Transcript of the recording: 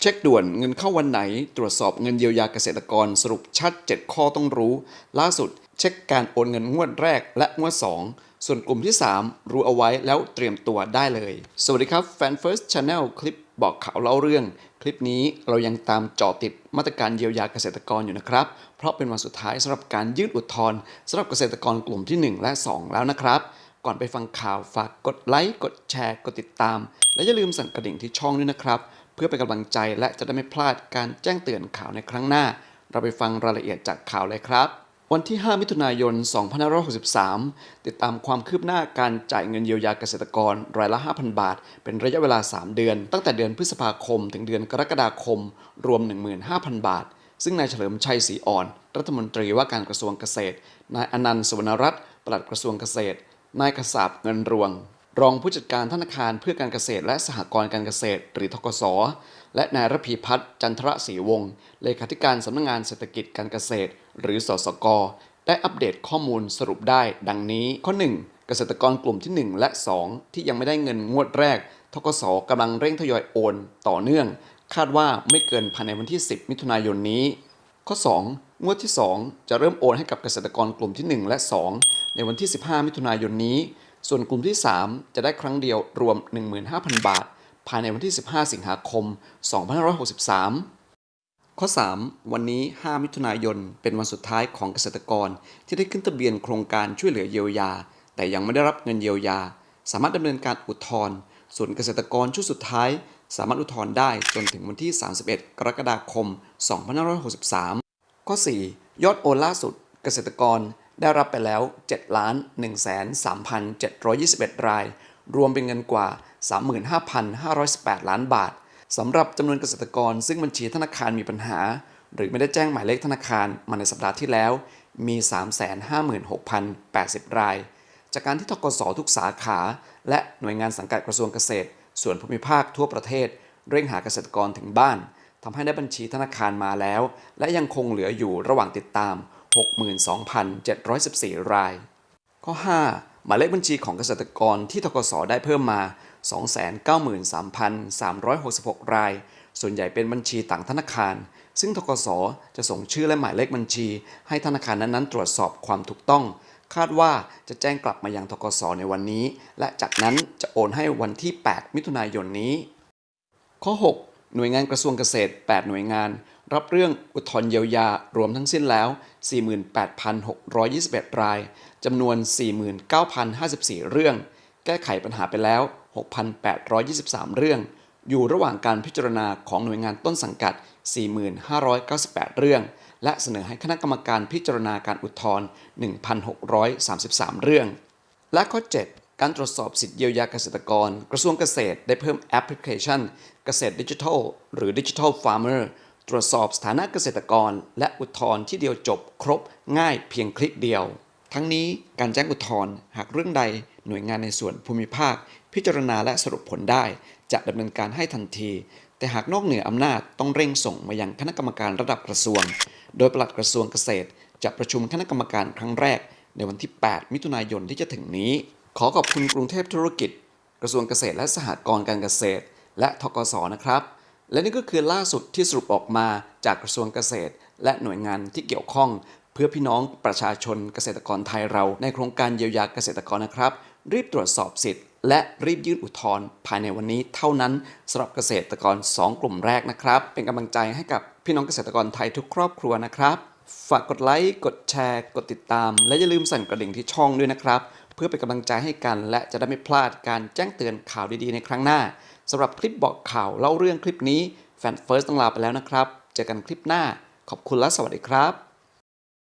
เช็คด่วนเงินเข้าวันไหน ตรวจสอบเงินเยียวยาเกษตรกรสรุปชัด 7 ข้อต้องรู้ ล่าสุด เช็คการโอนเงินงวดแรกและงวด 2 ส่วนกลุ่มที่ 3 รู้เอาไว้แล้วเตรียมตัวได้เลย สวัสดีครับแฟน First Channel คลิปบอกข่าวเล่าเรื่อง คลิปนี้เรายังตามเจาะติดมาตรการเยียวยาเกษตรกรอยู่นะครับ เพราะเป็นวันสุดท้ายสำหรับการยื่นอุทธรณ์สำหรับเกษตรกรกลุ่มทีหนึ่1 และ 2 แล้วนะครับ ก่อนไปฟังข่าวฝากกดไลค์กดแชร์กดติดตาม และอย่าลืมสั่นกระดิ่งที่ช่องด้วยนะครับ เพื่อเป็นกำลังใจและจะได้ไม่พลาดการแจ้งเตือนข่าวในครั้งหน้า เราไปฟังรายละเอียดจากข่าวเลยครับ วันที่ 5 มิถุนายน 2563 ติดตามความคืบหน้าการจ่ายเงินเยียวยาเกษตรกรรายละ 5,000 บาท เป็นระยะเวลา 3 เดือน ตั้งแต่เดือนพฤษภาคม ถึงเดือนกรกฎาคม รวม 15,000 บาท ซึ่งนายเฉลิมชัยศรีอ่อน รัฐมนตรีว่าการกระทรวงเกษตร นายอนันต์สวรรณรัตน์ปลัดกระทรวงเกษตร นายกษาบเงินรวง รองผู้จัดการธนาคารเพื่อการเกษตร และสหกรณ์การเกษตร หรือทกสและนายรพีพัฒน์จันทรศรีวงศ์เลขาธิการสำนักงานเศรษฐกิจการเกษตร หรือสสกได้อัปเดตข้อมูลสรุปได้ดังนี้ข้อ 1 เกษตรกรกลุ่มที่ 1 และ 2 ที่ยังไม่ได้เงินงวดแรก ทกสกำลังเร่งทยอยโอน ต่อเนื่อง คาดว่าไม่เกินภายในวันที่ 10 มิถุนายนนี้ ข้อ 2 งวดที่ 2 จะเริ่มโอนให้กับเกษตรกรกลุ่มที่ 1 และ 2 ในวันที่ 15 มิถุนายนนี้ ส่วนกลุ่มที่ 3 จะได้ครั้งเดียวรวม 15,000 บาท ภายในวันที่ 15 สิงหาคม 2563 ข้อ 3 วันนี้ 5 มิถุนายน เป็นวันสุดท้ายของเกษตรกร ที่ได้ขึ้นทะเบียนโครงการช่วยเหลือเยียวยา แต่ยังไม่ได้รับเงินเยียวยา สามารถดำเนินการอุทธรณ์ส่วนเกษตรกรชุดสุดท้าย สามารถอุทธรณ์ได้จนถึงวันที่ 31 กรกฎาคม 2563 ข้อ 4 ยอดโอนล่าสุด เกษตรกร ได้รับไปแล้ว 7 ล้าน 1 3 721 ราย รวมเป็นเงินกว่า 35,518 ล้านบาทสำหรับจำนวนเกษตรกร ซึ่งบัญชีธนาคารมีปัญหา หรือไม่ได้แจ้งหมายเลขธนาคารมาในสัปดาห์ที่แล้ว มี 356,080 ราย จากการที่ทกสทุกสาขา และหน่วยงานสังกัดกระทรวงเกษตร ส่วนภูมิภาคทั่วประเทศ เร่งหาเกษตรกรถึงบ้านทำให้ได้บัญชีธนาคารมาแล้ว และยังคงเหลืออยู่ระหว่างติดตาม 62,714 ราย ข้อ 5 หมายเลขบัญชีของเกษตรกรที่ทกสได้เพิ่มมา 293,366 ราย ส่วนใหญ่เป็นบัญชีต่างธนาคาร ซึ่งทกสจะส่งชื่อและหมายเลขบัญชี ให้ธนาคารนั้นๆ ตรวจสอบความถูกต้อง คาดว่าจะแจ้งกลับมายังทกสในวันนี้ และจากนั้นจะโอนให้วันที่ 8 มิถุนายนนี้ ข้อ 6 หน่วยงานกระทรวงเกษตร 8 หน่วยงาน รับเรื่องอุทธรณ์เยียวยารวมทั้งสิ้นแล้ว 48,621 รายจำนวน 49,054 เรื่อง แก้ไขปัญหาไปแล้ว 6,823 เรื่อง อยู่ระหว่างการพิจารณาของหน่วยงานต้นสังกัด 4,598 เรื่อง และเสนอให้คณะกรรมการพิจารณาการอุทธรณ์1,633 เรื่อง และข้อ 7 การตรวจสอบสิทธิเยียวยาเกษตรกร กระทรวงเกษตรได้เพิ่มแอปพลิเคชัน เกษตรดิจิทัล หรือ Digital Farmer ตรวจสอบสถานะเกษตรกร และอุทธรณ์ที่เดียวจบครบง่ายเพียงคลิกเดียว ทั้งนี้การแจ้งอุทธรณ์หากเรื่องใดหน่วยงานในส่วนภูมิภาค พิจารณาและสรุปผลได้ จะดำเนินการให้ทันที แต่หากนอกเหนืออำนาจต้องเร่งส่งมายังคณะกรรมการระดับกระทรวง โดยปลัดกระทรวงเกษตร จะประชุมคณะกรรมการครั้งแรก ในวันที่ 8 มิถุนายนที่จะถึงนี้ ขอขอบคุณกรุงเทพธุรกิจ กระทรวงเกษตรและสหกรณ์การเกษตร และทกสนะครับ และนี่ก็คือล่าสุดที่สรุปออกมาจากกระทรวงเกษตร และหน่วยงานที่เกี่ยวข้อง เพื่อพี่น้องประชาชนเกษตรกรไทยเรา ในโครงการเยียวยาเกษตรกรนะครับ รีบตรวจสอบสิทธิ์และรีบยื่นอุทธรณ์ภายในวันนี้เท่านั้นสำหรับเกษตรกร 2 กลุ่มแรกนะครับ เป็นกำลังใจให้กับพี่น้องเกษตรกรไทยทุกครอบครัวนะครับ ฝากกดไลค์กดแชร์ กดติดตาม และอย่าลืมสั่นกระดิ่งที่ช่องด้วยนะครับ เพื่อเป็นกำลังใจให้กัน และจะได้ไม่พลาดการแจ้งเตือนข่าวดีๆในครั้งหน้าสำหรับคลิปบอกข่าวเล่าเรื่องคลิปนี้แฟนเฟิร์สต้องลาไปแล้วนะครับ เจอกันคลิปหน้า ขอบคุณและสวัสดีครับ